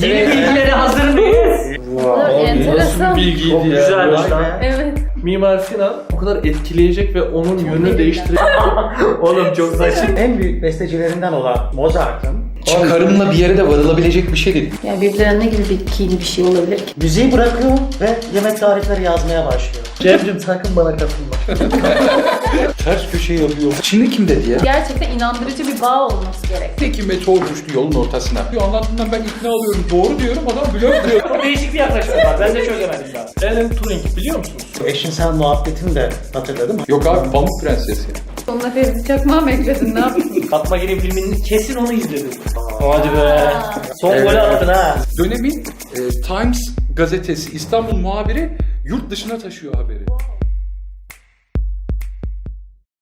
Yeni bilgilere hazır mıyız? Enteresan. bilgiydi Çok ya. güzelmiş lan. Evet. Mimar Sinan o kadar etkileyecek ve onun yönünü değiştirecek. Oğlum çok saçma. En büyük bestecilerinden olan Mozart'ın Çıkarımla bir yere de varılabilecek bir şey değil. Ya birbirlerine ne gibi bir keyifli bir şey olabilir ki? müziği bırakıyor ve yemek tarifleri yazmaya başlıyor. Cemcim sakın bana katılma. Ters köşe yapıyor. Çinli kim dedi ya? Gerçekten inandırıcı bir bağ olması gerek. Peki meteor düştü yolun ortasına. Diyor anlattığından ben ikna oluyorum. Doğru diyorum adam blöf diyor. Çok değişik bir yaklaşım var. Ben de çözemedim daha. Alan Turing biliyor musunuz? Eşcinsel muhabbetini de hatırladın mı? Yok abi Pamuk Prenses ya. Sonuna Ferit Çakmağı mı ekledin ne yaptın? Fatma Girin filminin kesin onu izledim. Hadi be. Son golü evet. attın ha. Dönemin e, Times gazetesi İstanbul muhabiri yurt dışına taşıyor haberi.